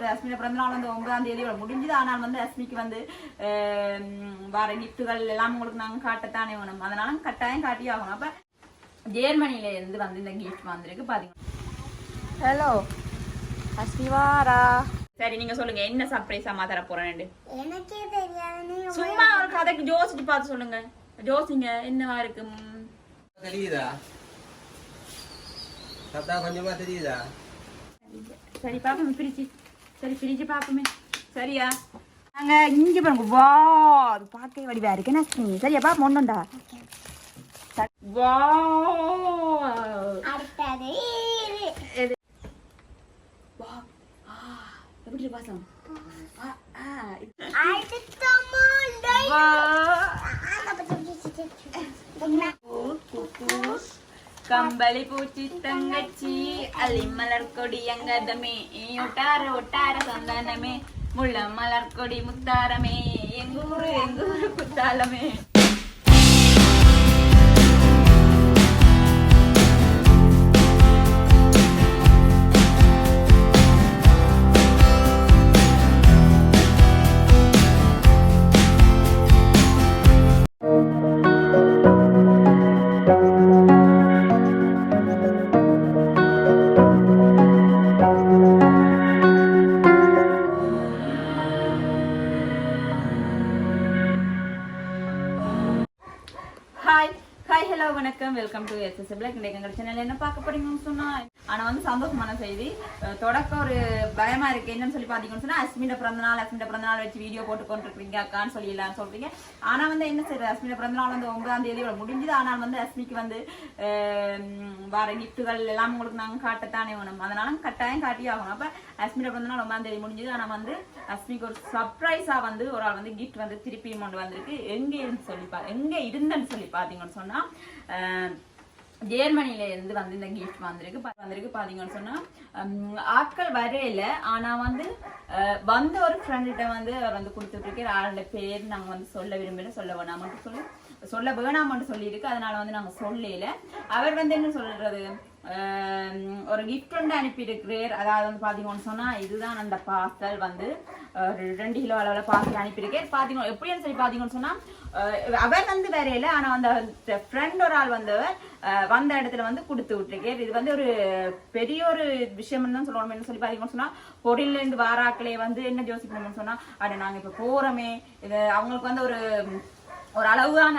சரி அஸ்மியோட பிறந்த நாள் வந்து ஒன்பதாம் தேதி முடிஞ்சது. ஆனால் வந்து அஸ்மிக்கு வந்து வர கிஃப்ட்டுகள் எல்லாம் உங்களுக்கு நாங்கள் காட்டத்தானே வேணும். அதனால கட்டாயம் காட்டி ஆகணும். அப்ப ஜெர்மனில இருந்து வந்து இந்த கிஃப்ட் வந்திருக்கு. பாத்தீங்க ஹலோ அஸ்மிவாரா சரி நீங்க சொல்லுங்க. என்ன சர்ப்ரைஸ் அம்மா தர போறேன்னு? எனக்கே தெரியாது நீ சும்மா ஒரு கதைக்கு ஜோசிச்சு பார்த்து சொல்லுங்க. ஜோசிங்க என்னவா இருக்கு? தெரியுதா? சத்தா கொஞ்சமா தெரியுதா? சரி பாப்போம். பிரிச்சு. சரி பிரிச்சு பாப்போமே சரியா? நாங்க இங்க பாருங்க. வா அது பார்க்கவே வடிவா இருக்கு. என்ன சரியா பாப்போம் ஒண்ணுண்டா வா. அடுத்தது. எப்படி வாசம் ஆ, ஆ, இது- அடுத்த மாண்டை வா கம்பளி பூச்சி தங்கச்சி அள்ளி மலர் கொடி அங்கதமே ஒட்டார ஒட்டார சந்தானமே முள்ள மலர் கொடி முத்தாரமே எங்கூரு எங்கூரு குத்தாலமே இன்றைக்கு எங்கள் சேனல் என்ன பார்க்க போறீங்கன்னு சொன்னா ஆனா வந்து சந்தோஷமான செய்தி. தொடக்க ஒரு பயமா இருக்கு. என்னன்னு சொல்லி பாத்தீங்கன்னு சொன்னா அஸ்மிட பிறந்த நாள் அஸ்மிட பிறந்தநாள் வச்சு வீடியோ போட்டு கொண்டிருக்கீங்க அக்கான்னு சொல்லி எல்லாம் சொல்றீங்க. ஆனா வந்து என்ன செய்யறது அஸ்மிட பிறந்தநாள் வந்து ஒன்பதாம் தேதி முடிஞ்சது. ஆனால் வந்து அஸ்மிக்கு வந்து வர கிஃப்ட்டுகள் எல்லாம் உங்களுக்கு நாங்க காட்டத்தானே வேணும். அதனால கட்டாயம் காட்டி ஆகணும். அப்ப அஸ்மிட பிறந்த நாள் ஒன்பதாம் தேதி முடிஞ்சது. ஆனா வந்து அஸ்மிக்கு ஒரு சர்ப்ரைஸா வந்து ஒரு ஆள் வந்து கிஃப்ட் வந்து திருப்பி கொண்டு வந்திருக்கு. எங்க இருந்து சொல்லி பா எங்க இருந்தேன்னு சொல்லி பாத்தீங்கன்னு சொன்னா ஜேர்மனில இருந்து வந்து இந்த கிஃப்ட் வந்திருக்கு. வந்திருக்கு. பாத்தீங்கன்னு சொன்னா ஆட்கள் வரையில ஆனா வந்து வந்த ஒரு ஃப்ரெண்ட்கிட்ட வந்து அவர் வந்து கொடுத்துட்டு இருக்கிற ஆளோட பேர் நாங்க வந்து சொல்ல விரும்பல. சொல்ல வேணாமட்டு சொல்லி. சொல்ல வேணாமட்டு சொல்லியிருக்கு. அதனால வந்து நாங்க சொல்லல. அவர் வந்து என்ன சொல்றது? ஒரு கிஃப்ட் ஒன்று அனுப்பியிருக்கிறேர் அதாவது வந்து பார்த்தீங்கன்னு சொன்னால் இதுதான் அந்த பார்சல் வந்து ரெண்டு கிலோ அளவில் பார்சல் அனுப்பியிருக்கேன். பார்த்தீங்க எப்படின்னு சொல்லி பாத்தீங்கன்னு சொன்னால் அவர் வந்து வேறையில ஆனால் அந்த ஃப்ரெண்ட் ஒரு ஆள் வந்தவர் வந்த இடத்துல வந்து கொடுத்து விட்டுருக்கேன். இது வந்து ஒரு பெரிய ஒரு விஷயம் தான் சொல்லணும் என்ன சொல்லி பார்த்தீங்கன்னு சொன்னால் பொருள்லேருந்து வாராக்களே வந்து என்ன யோசிக்கணும்னு சொன்னால் அட நாங்கள் இப்போ போகிறோமே இது அவங்களுக்கு வந்து ஒரு ஒரு அளவான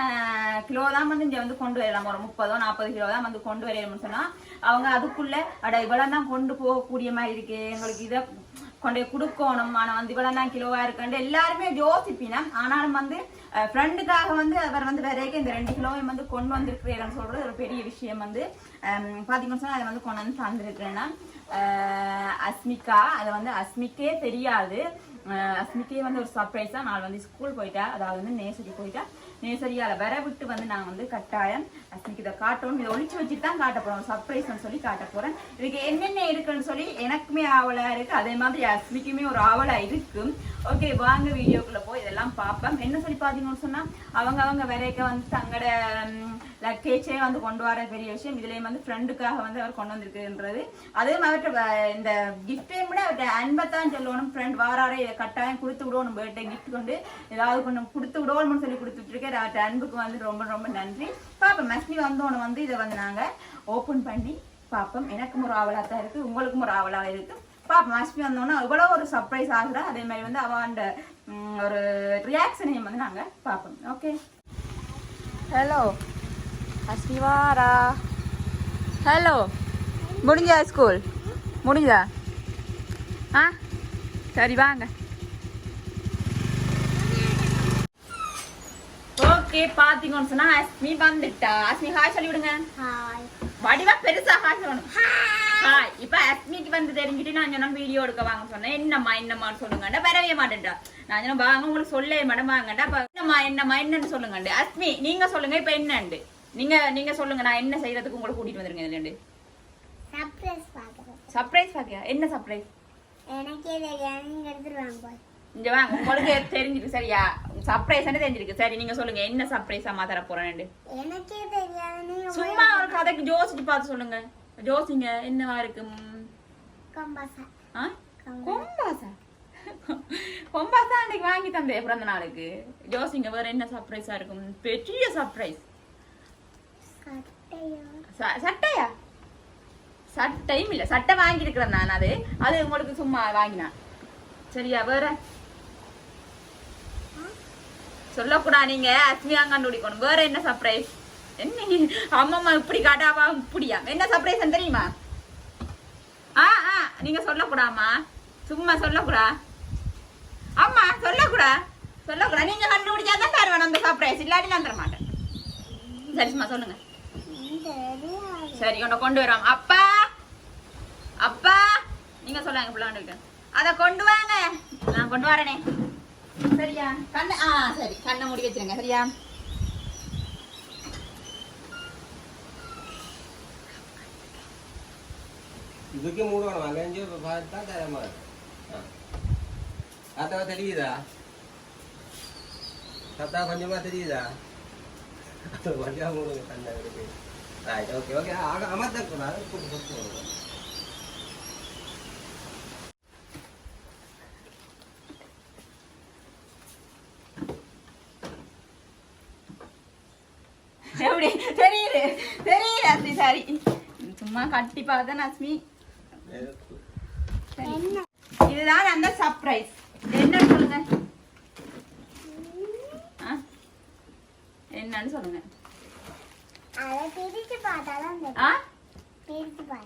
கிலோ தான் வந்து இங்க வந்து கொண்டு வரலாம். ஒரு முப்பதோ நாற்பது கிலோ தான் வந்து கொண்டு வரையணும்னு சொன்னா அவங்க அதுக்குள்ள அட இவ்வளவு தான் கொண்டு போகக்கூடிய மாதிரி இருக்கு எங்களுக்கு இதை கொண்டு போய் கொடுக்கணும். ஆனா வந்து இவ்வளவு தான் கிலோவா இருக்குன்னு எல்லாருமே யோசிப்பினா ஆனாலும் வந்து ஃப்ரெண்டுக்காக வந்து அவர் வந்து வரைக்கும் இந்த ரெண்டு கிலோவையும் வந்து கொண்டு வந்திருக்கிறேன்னு சொல்றது ஒரு பெரிய விஷயம் வந்து. அஹ், பாத்தீங்கன்னு அதை வந்து கொண்டு வந்து தந்திருக்கிறேன்னா அஸ்மிகா அதை வந்து அஸ்மிக்கே தெரியாது. அஸ்மிக்கே வந்து ஒரு சர்ப்ரைஸ் தான் நான் வந்து ஸ்கூல் போயிட்டா அதாவது வந்து நேசரி போயிட்டா. நேசரியால் வர விட்டு வந்து நான் வந்து கட்டாயம் அஸ்மிக்கு இதை காட்டணும். இதை ஒழிச்சு வச்சுட்டு தான் காட்ட போகிறோம் சர்ப்ரைஸ்னு சொல்லி காட்ட போகிறேன் இதுக்கு என்னென்ன இருக்குன்னு சொல்லி எனக்குமே ஆவலாக இருக்குது அதே மாதிரி அஸ்மிக்குமே ஒரு ஆவலாக இருக்கும் ஓகே வாங்க வீடியோக்குள்ளே போய் இதெல்லாம் பார்ப்பேன் என்ன சொல்லி பார்த்தீங்கன்னு சொன்னால் அவங்க அவங்க வரைக்க வந்து தங்களோட லக்கேஜே வந்து கொண்டு வர பெரிய விஷயம். இதுலேயும் வந்து ஃப்ரெண்டுக்காக வந்து அவர் கொண்டு வந்திருக்குன்றது. அதே அவர்கிட்ட வ- இந்த கிஃப்டையும் விட அவர்கிட்ட அன்பத்தான் சொல்லணும். ஃப்ரெண்ட் வாராரே இதை கட்டாயம் கொடுத்து விடணும் பர்த்டே கிஃப்ட் கொண்டு ஏதாவது கொஞ்சம் கொடுத்து விடணும்னு சொல்லி கொடுத்துட்ருக்கேன் இருக்கேன் அன்புக்கு வந்து ரொம்ப ரொம்ப நன்றி. பாப்போம் மஸ்மி வந்தோன்னு வந்து இதை வந்து நாங்கள் ஓப்பன் பண்ணி பார்ப்போம் எனக்கும் ஒரு ஆவலா தான் இருக்குது உங்களுக்கும் ஒரு ஆவலா இருக்குது பாப்போம் மஸ்னி வந்தோன்னா இவ்வளோ ஒரு சர்ப்ரைஸ் ஆகுறா அதே மாதிரி வந்து அவண்ட ஒரு ரியாக்ஷனையும் வந்து நாங்கள் பார்ப்போம் ஓகே ஹலோ அஸ்மிவாரா ஹலோ முடிஞ்சா ஸ்கூல் முடிஞ்சா ஆ? சரி வாங்க. ஓகே பாத்தீங்கன்னு சொன்னா அஸ்மி வந்துட்டா. அஸ்மி ஹாய் சொல்லி விடுங்க ஹாய் வடிவா பெருசா ஹாய் சொல்லணும். ஹாய் இப்ப அஸ்மிக்கு வந்து தெரிஞ்சுட்டு நான் சொன்ன வீடியோ எடுக்க வாங்க சொன்னேன். என்னம்மா என்னம்மான்னு சொல்லுங்கண்டா வரவே மாட்டேன்டா நான் சொன்னேன் வாங்க உங்களுக்கு சொல்லவே மாட்டேன் வாங்கண்டா என்னம்மா என்னம்மா என்னன்னு சொல்லுங்கண்டு அஸ்மி நீங்க சொல்லுங்க இப்ப என்னண்டு நீங்க நீங்க சொல்லுங்க நான் என்ன செய்யறதுக்கு உங்களை கூட்டிட்டு வந்துருங்க இதுல சர்ப்ரைஸ் சர்ப்ரைஸ் பாக்கியா என்ன சர்ப்ரைஸ் எனக்கே எடுத்துட்டு வாங்க போய் இங்க வாங்க உங்களுக்கு தெரிஞ்சிருக்கு. சரியா சர்ப்ரைஸ் தெரிஞ்சிருக்கு. சரி நீங்க சொல்லுங்க என்ன சர்ப்ரைஸ் அம்மா தர போறேன்னு சும்மா ஒரு கதைக்கு ஜோசிச்சு பார்த்து சொல்லுங்க. ஜோசிங்க என்னவா இருக்கு? கம்பாசா? கொம்பாசா. அன்னைக்கு வாங்கி தந்தேன் பிறந்த நாளுக்கு. ஜோசிங்க வேற என்ன சர்ப்ரைஸா இருக்கும் பெரிய சர்ப்ரைஸ் சட்டையா? சட்டையும் இல்ல. சட்டை வாங்கி இருக்கிறேன் நான் அது. அது உங்களுக்கு சும்மா வாங்கினேன் சரியா வேற? சொல்லக்கூடா நீங்க அஸ்மியா கண்டுபிடிக்கணும். வேற என்ன சர்ப்ரைஸ் என்ன அம்மா இப்படி காட்டாவா? இப்படியா? என்ன சர்ப்ரைஸ் தெரியுமா? ஆ ஆ நீங்க சொல்லக்கூடாமா சும்மா சொல்லக்கூடா. அம்மா சொல்லக்கூடா. சொல்லக்கூடா. நீங்க கண்டுபிடிச்சா தான் தருவேன் அந்த சர்ப்ரைஸ் இல்லாட்டி நான் தர மாட்டேன். சரி சும்மா சொல்லுங்க. சரி உன்னை கொண்டு வரோம். அப்பா! அப்பா! நீங்க சொல்லாங்க பிள்ளைங்களுக்கு அதை கொண்டு வாங்க. நான் கொண்டு வரேனே. சரியா? கண்ணு ஆ சரி. கண்ணை மூடி வச்சிருங்க. சரியா? இதுக்கு மூடணும். அங்கே பார்த்தா தரமா அத்தா தெரியுதா? சத்தா கொஞ்சமா தெரியுதா? கொஞ்சம் மூடுங்க. கண்ணை ஓகே ரைட் ஓகே ஓகே அமர்த்தக்கூடாது கொடுத்து எப்படி தெரியுது தெரியுது அஸ்மி சரி அஸ்மி சரி. என்ன இதுதான் அந்த சர்ப்ரைஸ் என்னன்னு சொல்லுங்க? என்னன்னு சொல்லுங்க.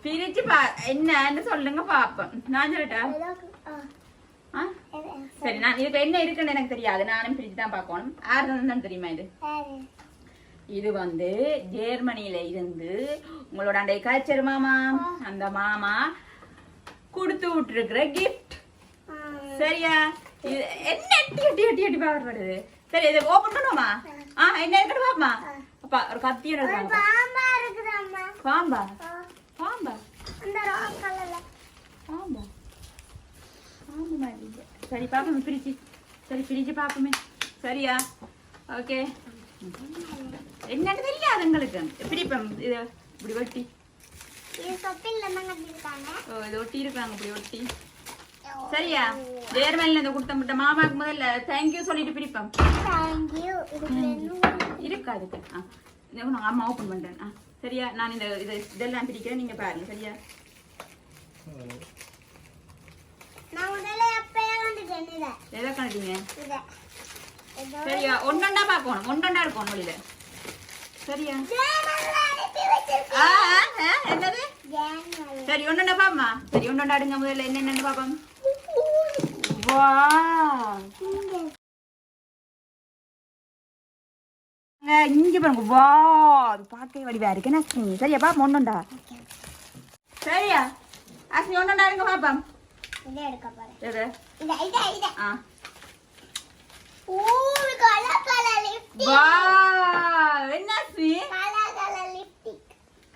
பிரிச்சு பா என்னன்னு சொல்லுங்க பாப்போம். நான் சொல்லட்டா? சரி நான் இதுக்கு என்ன இருக்குன்னு எனக்கு தெரியாது. நானும் பிரிச்சு தான் பார்க்கணும். யார் தான் தெரியுமா இது. இது வந்து ஜெர்மனியில இருந்து உங்களோட அண்டை கல்ச்சர் மாமா அந்த மாமா கொடுத்து விட்டுருக்கிற கிஃப்ட் சரியா? இது என்ன எட்டி எட்டி எட்டி எட்டி பாடுறது? சரி இதை ஓபன் பண்ணுவோமா? ஆ என்ன இருக்குன்னு பாப்பமா? அப்பா ஒரு கத்தி பாம்பா பாம்பா? பாம்பா? இருக்கு. சரி பாப்போமே பிரிச்சு. சரி பிரிச்சு பாப்போமே. சரியா? ஓகே. என்னன்னு தெரியாது உங்களுக்கு பிரிப்போம் இது இப்படி ஒட்டி? ஓ இது ஒட்டி இருக்காங்க இப்படி ஒட்டி. சரியா? ஜேர்மனில இந்த கொடுத்த முட்டை மாமாக்கு முதல்ல தேங்க்யூ சொல்லிட்டு பிரிப்போம் தேங்க்யூ இதுக்கு என்ன இருக்கா அதுக்கு ஆ. நான் அம்மா ஓப்பன் பண்றேன். ஆ. சரியா? நான் இந்த இதை இதெல்லாம் பிரிக்கிறேன் நீங்க பாருங்க சரியா? நான் முதல்ல எதை இதோ. சரியா? ஒன்னொண்டா பார்க்கணும். ஒன்னொண்டா இருக்கும் வழியில சரியா? என்னது? சரி ஒன்னொண்டா பாப்பமா சரி ஒன்னொண்டா அடுங்க முதல்ல. என்ன என்னன்னு பாப்போம் வா இங்க பாருங்க. வா அது பார்க்கவே வடிவா இருக்கு. அஸ்மி சரியா பாப்போம் ஒன்னொண்டா சரியா? அஸ்மி ஒன்னொண்டா இருங்க பாப்போம் இத எடுக்க போறேன். இத இத இத. ஆ ஊ கலர் கலர் லிப்ஸ்டிக் வா என்ன அஸ்மி கலர் கலர் லிப்ஸ்டிக்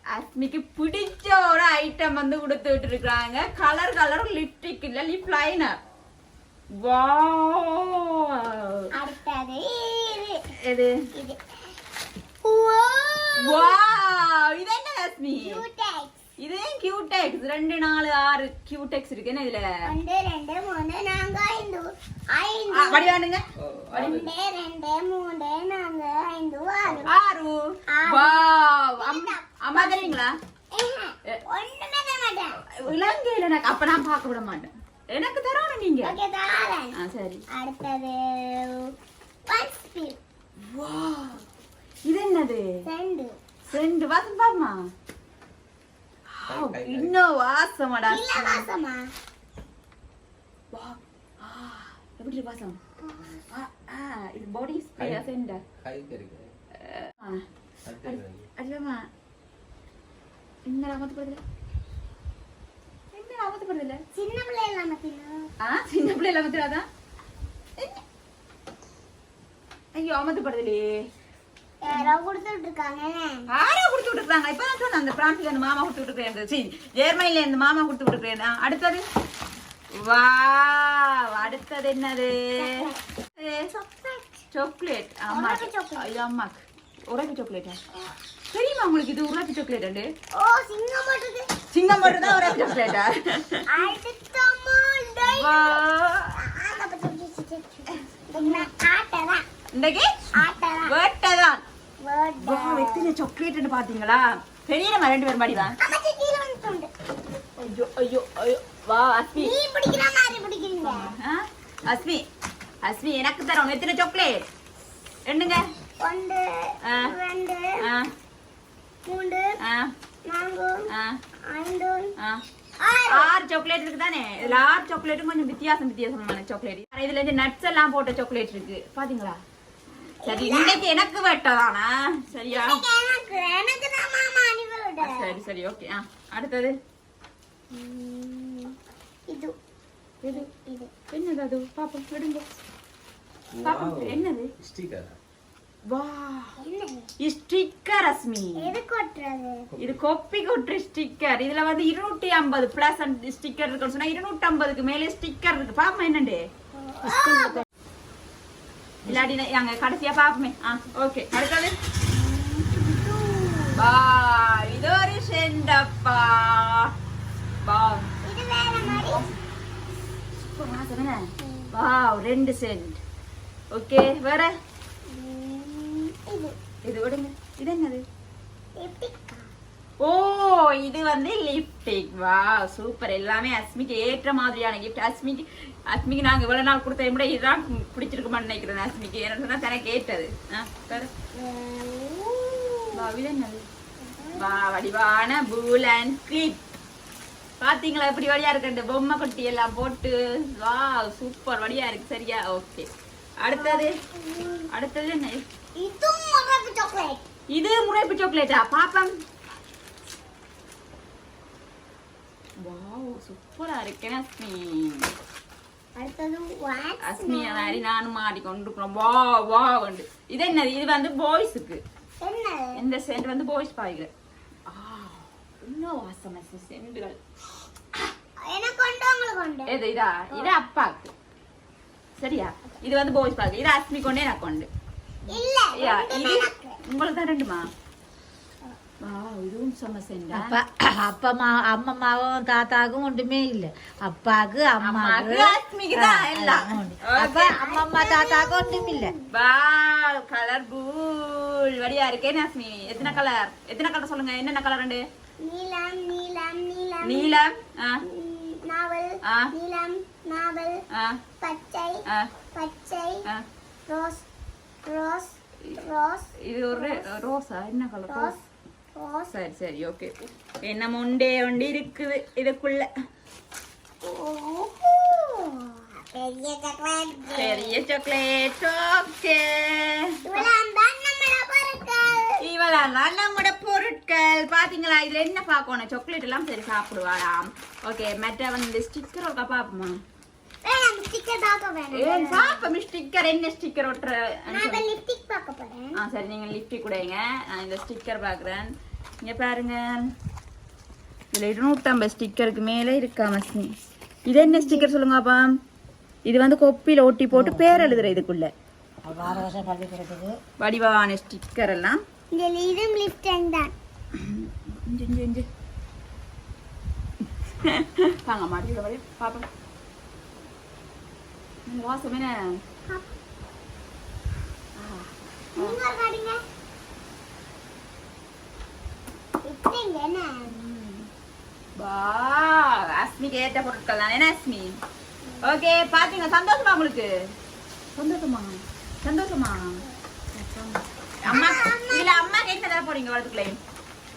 அஸ்மிக்கு பிடிச்ச ஒரு ஐட்டம் வந்து கொடுத்து விட்டு இருக்காங்க கலர் கலர் லிப்டிக் இல்ல லிப் லைனர் அடுத்தது இது. இது. என்ன அஸ்மி இது கியூடெக்ஸ் ரெண்டு நாலு ஆறு கியூடெக்ஸ் இருக்கு. என்ன இதுல? ரெண்டு மூணு நான்கு ஐந்து. ஐந்து வடிவானுங்க. ரெண்டு ரெண்டு மூணு நான்கு ஐந்து ஆறு. அம்மா தெரியுங்களா ஏஹே, ஒண்ணுமே தர மாட்டேன். இலங்கையில எனக்கு. அப்ப நான் பார்க்க விட மாட்டேன். எனக்கு தரணும் நீங்க. ஓகே தாரேன். ஆ சரி. அடுத்தது ஒன் ஸ்பீட் வா இது என்னது? ரெண்டு ரெண்டு வாசம் கை. இன்னும் வாசமாடா. வாசமா? எப்படி வாசம்? என்ன போடுது என்ன அமத்து போடுதுல சின்ன மாத்தினா ஆ சின்ன பிள்ளைல அமத்துறாதான் ஐயோ அமத்து படுதுலே யாரோ கொடுத்துட்டு இருக்காங்க யாரோ கொடுத்து விட்டுருக்காங்க இப்ப தான் சொன்னேன் அந்த பிரான்ஸ்ல இருந்து மாமா கொடுத்து விட்டுருக்கேன் சரி ஜெர்மனில இருந்து மாமா கொடுத்து விட்டுருக்கேன் அடுத்தது வா அடுத்தது என்னது சாக்லேட் அம்மாக் உரப்பி சாக்லேட்டா தெரியுமா உங்களுக்கு இது உரப்பி சாக்லேட் அண்டு ஓ சிங்கம் மாட்டுது சிங்கம் மாட்டு தான் உரப்பி சாக்லேட்டா இன்றைக்கு வேட்டதான் வா எத்தனை சாக்லேட்னு பாத்தீங்களா பெரிய ரெண்டு பேர் மாடிதான் ஐயோ ஐயோ ஐயோ வா அஸ்மி நீ பிடிக்கிற மாதிரி பிடிக்கிறீங்க அஸ்மி அஸ்மி எனக்கு தரோம் எத்தனை சாக்லேட் என்னங்க ஒன்று. ரெண்டு மூன்று நான்கு ஐந்து ஆறு. சாக்லேட் இருக்கு தானே இதுல ஆறு சாக்லேட்டும் கொஞ்சம் வித்தியாசம் வித்தியாசமான சாக்லேட் இதுல இருந்து நட்ஸ் எல்லாம் போட்ட சாக்லேட் இருக்கு. பாத்தீங்களா? சரி இன்னைக்கு எனக்கு வெட்டதானா சரியா? எனக்கு சரி சரி ஓகே ஆ. அடுத்தது? இது. இது இது. என்னது அது? பாப்போம் விடுங்க. பாப்போம் என்னது? ஸ்டிக்கர் வா ஸ்டிக்கர் அஸ்மி. இது கொப்பி கொட்டுற ஸ்டிக்கர் இதுல வந்து இருநூற்றி ஐம்பது பிளஸ் ஸ்டிக்கர் இருக்குன்னு சொன்னா இருநூற்றி ஐம்பதுக்கு மேலே ஸ்டிக்கர் இருக்கு. பாப்போம் என்னண்டு? இல்லாட்டி நான் அங்க கடைசியா பாப்போமே. ஆ ஓகே அடுத்தது. வா இது ஒரு செண்டப்பா. வா. மாதிரி வாவ் ரெண்டு சென்ட் ஓகே வேற? இது விடுங்க. இது என்னது? எப்படி ஓ இது வந்து லிப்டிக் வா சூப்பர் எல்லாமே அஸ்மிக்கு ஏற்ற மாதிரியான கிஃப்ட் அஸ்மிக்கு அஸ்மிக்கு நாங்கள் இவ்வளோ நாள் கொடுத்த விட இதுதான் பிடிச்சிருக்குமான்னு நினைக்கிறேன் அஸ்மிக்கு. ஏன்னு சொன்னா தனக்கு ஏற்றது ஆ, வேற? வா இது என்னது? வா வடிவான பூல் அண்ட் கிளிப் பாத்தீங்களா? எப்படி வழியா இருக்கு? பொம்மை குட்டி எல்லாம் போட்டு. வா சூப்பர் வழியா இருக்கு. சரியா? ஓகே. அடுத்தது? அடுத்தது என்ன? இது முறைப்பு சாக்லேட்டா பாப்பம். வாவ் சூப்பரா இருக்கேன் அஸ்மி? அஸ்மி மாதிரி நானும் மாடி கொண்டிருக்கிறோம். வா வா வந்து இது என்னது? இது வந்து பாய்ஸுக்கு என்ன இந்த சென்ட் வந்து பாய்ஸ் பாய்கள் ஆ இன்னும் வாசம் சென்ட்டுகள் எனக்கு கொண்டு உங்களுக்கு கொண்டு எது இதா இது அப்பாக்கு சரியா இது வந்து பாய்ஸ் பாக்கு இது அஸ்மி கொண்டே நான் கொண்டு இல்ல யா, ரெண்டுமே இது எனக்கு. உங்களுக்கு தான் ரெண்டுமா அப்பா அம்மம்மாவும் தாத்தாக்கும் ஒன்றுமே இல்ல அப்பாக்கு. அப்ப அம்மம்மா தாத்தாக்கு ஒன்றும் இல்ல வா கலர் பூல் வடியா இருக்கே அஸ்மி எத்தனை கலர் எத்தனை கலர் சொல்லுங்க என்னென்ன கலர் ரெண்டு நீலம் நீலம் நீலம். நீலம் நாவல். நீலம் நாவல். பச்சை பச்சை. Rose rose rose. இது ஒரு ரோஸா. என்ன கலர் ரோஸ் சரி சரி ஓகே. என்ன முண்டே ஒண்டி இருக்குது இதுக்குள்ள. பெரிய சாக்லேட் பெரிய சாக்லேட் ஓகே. இவெல்லாம் தான் நம்மளோட பொருட்கள். இவளெல்லாம் நம்மட பொருட்கள் பாத்தீங்களா? இதுல என்ன பார்க்கணும்? சாக்லேட் எல்லாம் சரி சாப்பிடுவாளாம். ஓகே மற்ற வந்து ஸ்டிக்கர் ஒருக்கா பாப்போமா என்ன ஸ்டிக்கர் ஒட்டுற? லிப்டிக் ஆ சரி நீங்க லிப்டி கொடுங்க. நான் இந்த ஸ்டிக்கர் பார்க்குறேன். இங்க பாருங்க. இதுல இருநூற்றம்பது ஸ்டிக்கருக்கு மேலே இருக்கா மஸ்மி இது என்ன ஸ்டிக்கர் சொல்லுங்கப்பா இது வந்து கொப்பியில் ஒட்டி போட்டு பேர் எழுதுற இதுக்குள்ள. வடிவான ஸ்டிக்கர் எல்லாம். Inch, inch, inch. வாங்க மாட்டியோட வழி. பாப்போம். வாசம் என்ன? அஸ்மிக்கு ஏற்ற பொருட்கள் தான் என்ன அஸ்மி ஓகே பாத்தீங்க சந்தோஷமா உங்களுக்கு? சந்தோஷமா? சந்தோஷமா? அம்மா இல்ல அம்மா என்ன தர போறீங்க வரதுக்குள்ளே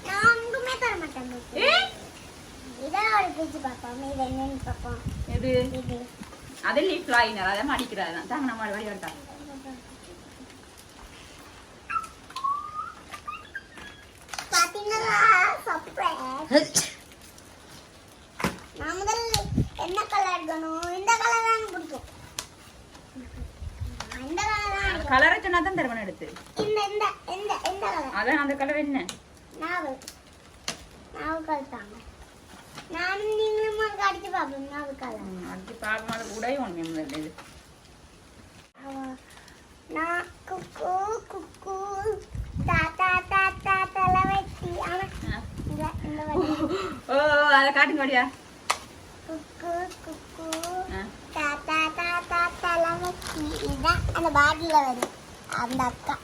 நான் ஒன்றுமே தர மாட்டேன் உங்களுக்கு. ஏ? இதை ஒரு பிரிச்சு பார்ப்போம் இது என்னன்னு பார்ப்போம் எது? இது. அது லீஃப் லைனர் அதை மடிக்கிறாரு தான் தாங்க நம்ம வழி வரட்டா. என்ன கலர் எடுக்கணும்? இந்த கலர் தான் பிடிக்கும். கலர் சொன்னா தான். தருவன் எடுத்து இந்த இந்த இந்த இந்த கலர் அதான் அந்த கலர் என்ன? நாவல். நாவல் கலர் தாங்க. நானும் நீங்களும் ஒரு அடிச்சு பார்ப்போம். நாவல் கலர் ம், அதுக்கு பாவம் அது உடைய ஒன்று முதல்ல இது. நான் குக்கு. குக்கு தாத்தா தாத்தா தலை வெட்டி. அவன் ஆ. இந்த இந்த வழி ஓ அதை காட்டுங்க வழியா குக்கு குக்கு ஆ. தாத்தா தாத்தா தலை வெட்டி இதுதான் அந்த பாட்டில வரும். அந்த அக்கா.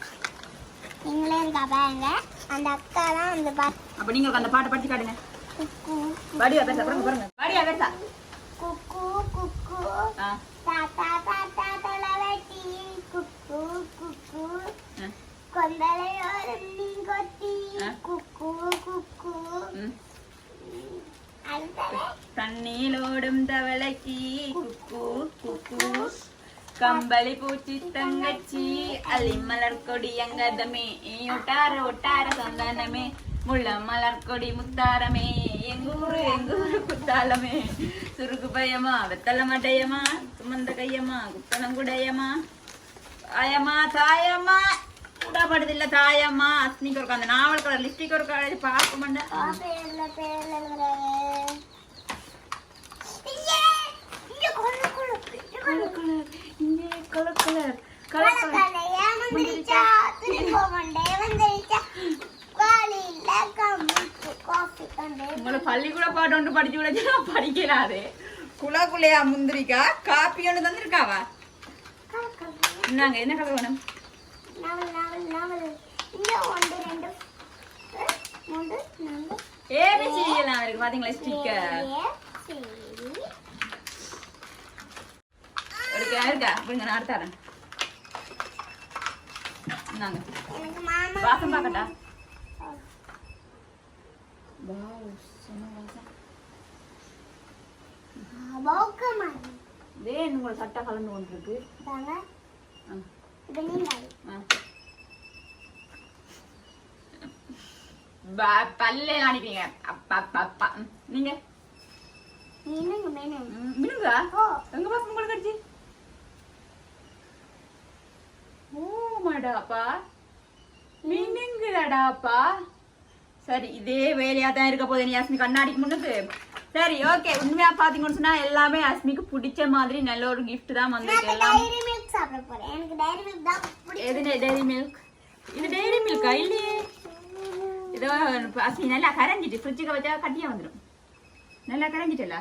நீங்களே இருக்கா பாருங்க அந்த அக்கா தான் அந்த பாட்டு அப்ப நீங்க அந்த பாட்டை படிச்சு காட்டுங்க. பாடியா பேச பாருங்க பாருங்க. பாடியா பேசா. குக்கு குக்கு. தாத்தா தாத்தா தொலைவட்டி குக்கு குக்கு. ஆ. கொந்தலையோரம் மீன் கொத்தி. குக்கு குக்கு. தண்ணீரோடும் தவளைக்கு. குக்கு. குக்கு. கம்பளி பூச்சி தங்கச்சி அள்ளி மலர் கொடி எங்கதமே ஒட்டார ஒட்டார சந்தானமே முள்ள மலர் கொடி முத்தாரமே எங்கூரு எங்கூரு குத்தாலமே சுருக்கு பயமா வெத்தல மடையமா சுமந்த கையம்மா குத்தனங்குடையமா தாயம்மா தாயம்மா கூடப்படுதில்ல தாயம்மா அஸ்மிக்கு ஒரு அந்த நாவல் கலர் லிப்டிக் ஒரு கலர் பார்க்க மாட்டேன் இங்கே colour colour. Colour colour colour. Colour. உங்களை பள்ளிக்கூட பாட்டு ஒன்று படிச்சு விட நான் படிக்கலாது குலா குலையா முந்திரிக்கா? காப்பி ஒன்று தந்திருக்காவா? என்னங்க என்ன கதை வேணும்? ஏபிசி எல்லாம் இருக்கு. பாத்தீங்களா ஸ்டிக்கர் ஏழு, சரி இருக்கா இருக்கா அப்படிங்க நான் அடுத்தாரன் மாமா வாசம் பார்க்கட்டா இதே உங்களோட சட்டை கலந்து கொண்டிருக்கு பல்லே அனுப்பிங்க நீங்க மினுங்கா எங்க பாப்பா உங்களுக்கு அடிச்சு ஓ மாடாப்பா மினுங்குதாடாப்பா சரி இதே வேலையா தான் இருக்க போகுது நீ அஸ்மி கண்ணாடிக்கு முன்னுக்கு. சரி ஓகே உண்மையா பாத்தீங்கன்னு சொன்னா எல்லாமே அஸ்மிக்கு பிடிச்ச மாதிரி நல்ல ஒரு gift தான் வந்திருக்கு எல்லாம். டைரி மில்க் சாப்பிட போறேன். எனக்கு டைரி மில்க் தான் பிடிக்கும். எது டெய்ரி மில்க் இது டெய்ரி மில்கா இல்லையே? இதோ அஸ்மி நல்லா கரைஞ்சிட்டு ஃப்ரிட்ஜுக்கு வச்சா கட்டியா வந்துடும் நல்லா கரைஞ்சிட்டல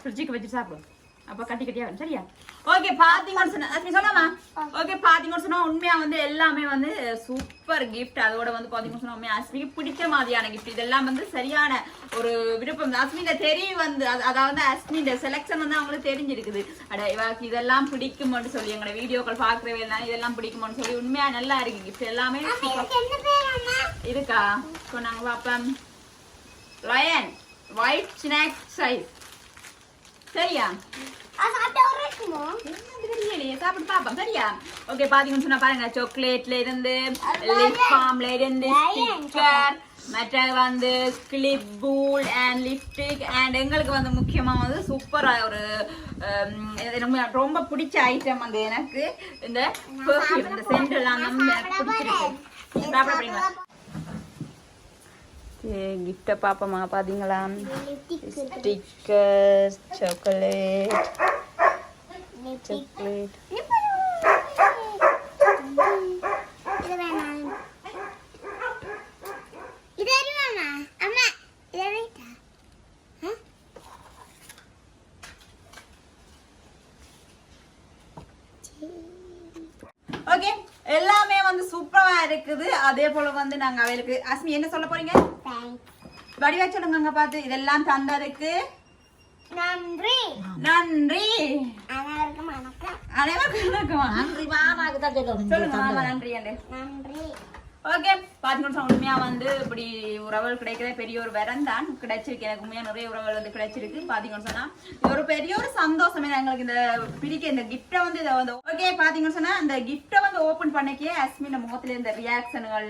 ஃப்ரிட்ஜுக்கு வச்சு சாப்பிடும். அப்ப கட்டி கட்டியா வரும் சரியா ஓகே பாத்தீங்கன்னு சொன்னா அஸ்மி சொல்லாமா ஓகே பாத்தீங்கன்னு சொன்னா உண்மையா வந்து எல்லாமே வந்து சூப்பர் gift. அதோட வந்து பாத்தீங்கன்னு சொன்னா உண்மையா அஸ்மிக்கு பிடிச்ச மாதிரியான gift. இதெல்லாம் வந்து சரியான ஒரு விருப்பம். அஸ்மிஇந்த தெரியும் வந்து அது- அதாவது அஸ்மிஇந்த செலெக்ஷன் வந்து அவங்களுக்கு தெரிஞ்சிருக்குது. அட இவாக்கு இதெல்லாம் பிடிக்கும்னு சொல்லி எங்களோட வீடியோக்கள் பாக்குறவே எல்லாம் இதெல்லாம் பிடிக்கும்னு சொல்லி உண்மையா நல்லா இருக்கு. Gift எல்லாமே இருக்கா? சொன்னாங்க பாப்பம் லயன் ஒயிட் ஸ்நாக் சைஸ் சரியா? சாப்பிட்டா பாப்போம். சரியா? ஓகே பாத்தீங்கன்னு சொன்னா பாருங்க. சாக்லேட்ல இருந்து லிப். பாம்ல இருந்து ஸ்டிக்கர் மற்ற வந்து கிளிப் பூல் அண்ட் லிப்ஸ்டிக் அண்ட் எங்களுக்கு வந்து முக்கியமா வந்து சூப்பரா ஒரு இது ரொம்ப பிடிச்ச ஐட்டம் வந்து எனக்கு இந்த பெர்ஃப்யூம் இந்த சென்ட் எல்லாம் நம்ம எனக்கு பிடிச்சிருக்கு. சாப்பிட கிஃப்டை பார்ப்போமா பார்த்தீங்களா ஸ்டிக்கர்ஸ் சாக்லேட் சாக்லேட் இது வேணாம் இது அறிவாமா அம்மா இதை வைத்தா ஓகே எல்லாமே வந்து சூப்பரா இருக்குது. அதே போல வந்து நாங்க அவைகளுக்கு அஸ்மி என்ன சொல்ல போறீங்க? தேங்க்ஸ் வடிவா சொல்லுங்க அங்க பார்த்து இதெல்லாம் தந்ததுக்கு நன்றி. நன்றி. அனைவருக்கும் வணக்கம். அனைவருக்கும் வணக்கமா. நன்றி மாமாக்கு தான் சொல்லுங்க மாமா நன்றி அண்டு நன்றி. ஓகே பாத்தீங்கன்னா உண்மையா வந்து இப்படி உறவுகள் கிடைக்கிற பெரிய ஒரு வரம் தான். கிடைச்சிருக்கு. எனக்கு உண்மையா நிறைய உறவுகள் வந்து கிடைச்சிருக்கு. பார்த்தீங்கன்னு சொன்னா இது ஒரு பெரிய ஒரு சந்தோஷமே. எங்களுக்கு இந்த பிடிக்க இந்த கிஃப்ட்டை வந்து இதை வந்து ஓகே பார்த்தீங்கன்னு சொன்னா இந்த கிஃப்ட்டை வந்து ஓபன் பண்ணிக்கே அஸ்மின முகத்துல இந்த ரியாக்ஷன்கள்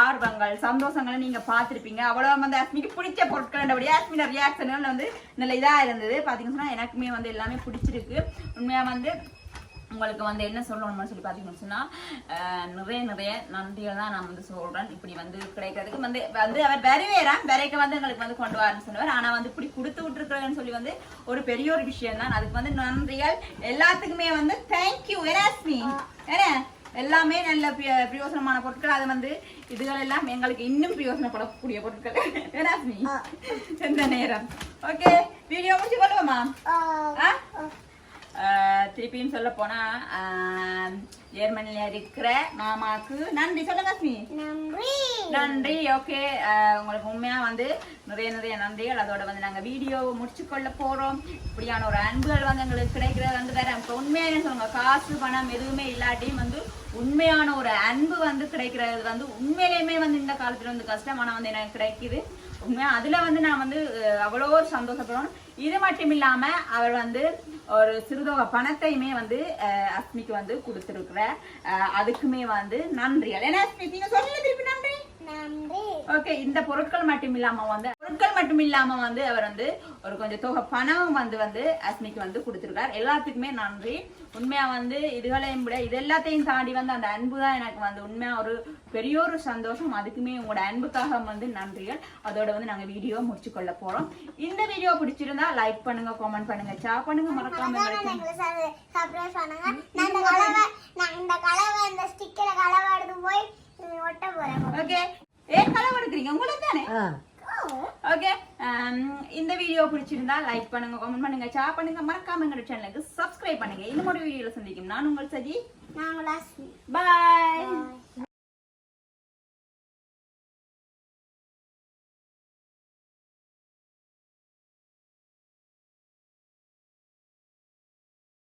ஆர்வங்கள் சந்தோஷங்களை நீங்க பார்த்துருப்பீங்க. அவ்வளவு வந்து அஸ்மிக்கு பிடிச்ச பொருட்கள் அஸ்மின ரியாக்ஷன்கள் வந்து நல்ல இதா இருந்தது. பார்த்தீங்கன்னு சொன்னா எனக்குமே வந்து எல்லாமே பிடிச்சிருக்கு. உண்மையா வந்து உங்களுக்கு வந்து என்ன சொல்லணும்னு சொல்லி பார்த்தீங்கன்னு சொன்னால் நிறைய நிறைய நன்றிகள் தான் நான் வந்து சொல்கிறேன் இப்படி வந்து கிடைக்கிறதுக்கு வந்து வந்து அவர் வரவேறான் வரைக்க வந்து எங்களுக்கு வந்து கொண்டு வரேன்னு சொன்னவர். ஆனால் வந்து இப்படி கொடுத்து விட்டுருக்குறேன்னு சொல்லி வந்து ஒரு பெரிய ஒரு விஷயம் தான். அதுக்கு வந்து நன்றிகள். எல்லாத்துக்குமே வந்து தேங்க்யூ எராஸ்மி ஏன்னா எல்லாமே நல்ல பிர- பிரயோசனமான பொருட்கள். அது வந்து இதுகள் எல்லாம் எங்களுக்கு இன்னும் பிரயோசனப்படக்கூடிய பொருட்கள். எந்த நேரம். ஓகே வீடியோ முடிச்சு கொள்ளுவோமா திருப்பியும் சொல்ல போனா ஜெர்மனில இருக்கிற மாமாக்கு நன்றி. சொல்லுங்க அஸ்மி. நன்றி. ஓகே. உங்களுக்கு உண்மையா வந்து நிறைய நிறைய நன்றிகள். அதோட வந்து நாங்க வீடியோ முடிச்சு கொள்ள போறோம். இப்படியான ஒரு அன்புகள் வந்து எங்களுக்கு கிடைக்கிறது வந்து வேற இப்ப உண்மையா சொல்லுங்க? காசு பணம் எதுவுமே இல்லாட்டியும் வந்து உண்மையான ஒரு அன்பு வந்து கிடைக்கிறது வந்து உண்மையிலேயுமே வந்து இந்த காலத்துல வந்து கஷ்டம் ஆனா வந்து எனக்கு கிடைக்குது. உண்மையா? அதுல வந்து நான் வந்து அவ்வளோ சந்தோஷப்படுறோம். இது மட்டும் இல்லாம அவர் வந்து ஒரு சிறுதொகை பணத்தையுமே வந்து அஹ், அஸ்மிக்கு வந்து கொடுத்துருக்குற அதுக்குமே வந்து நன்றிகள் ஏன்னா அஸ்மி நீங்க சொல்லுங்க திருப்பி நன்றி. ஓகே இந்த பொருட்கள் மட்டும் இல்லாம வந்து பொருட்கள் மட்டும் இல்லாம வந்து அவர் வந்து ஒரு கொஞ்சம் தொகை பணம் வந்து வந்து அஸ்மிக்கு வந்து கொடுத்திருக்கார். எல்லாத்துக்குமே நன்றி. உண்மையா வந்து இதுகளையும் விட இது எல்லாத்தையும் தாண்டி வந்து அந்த அன்பு தான் எனக்கு வந்து உண்மையா ஒரு பெரிய ஒரு சந்தோஷம். அதுக்குமே உங்களோட அன்புக்காக வந்து நன்றிகள். அதோட வந்து நாங்க வீடியோ முடிச்சு கொள்ள போறோம். இந்த வீடியோ பிடிச்சிருந்தா லைக் பண்ணுங்க கமெண்ட் பண்ணுங்க ஷேர் பண்ணுங்க. மறக்காம இந்த கலவை ஸ்டிக்கரை போய் ஓகே எடுக்கிறீங்க உங்களுக்கு தானே? ஆ. ஓகே இந்த வீடியோ பிடிச்சிருந்தா லைக் பண்ணுங்க கமெண்ட் பண்ணுங்க ஷேர் பண்ணுங்க. மறக்காம எங்க சேனலுக்கு சப்ஸ்கிரைப் பண்ணுங்க. இந்த மாதிரி வீடியோல சந்திக்கும். நான் உங்கள் சஜி. பாய்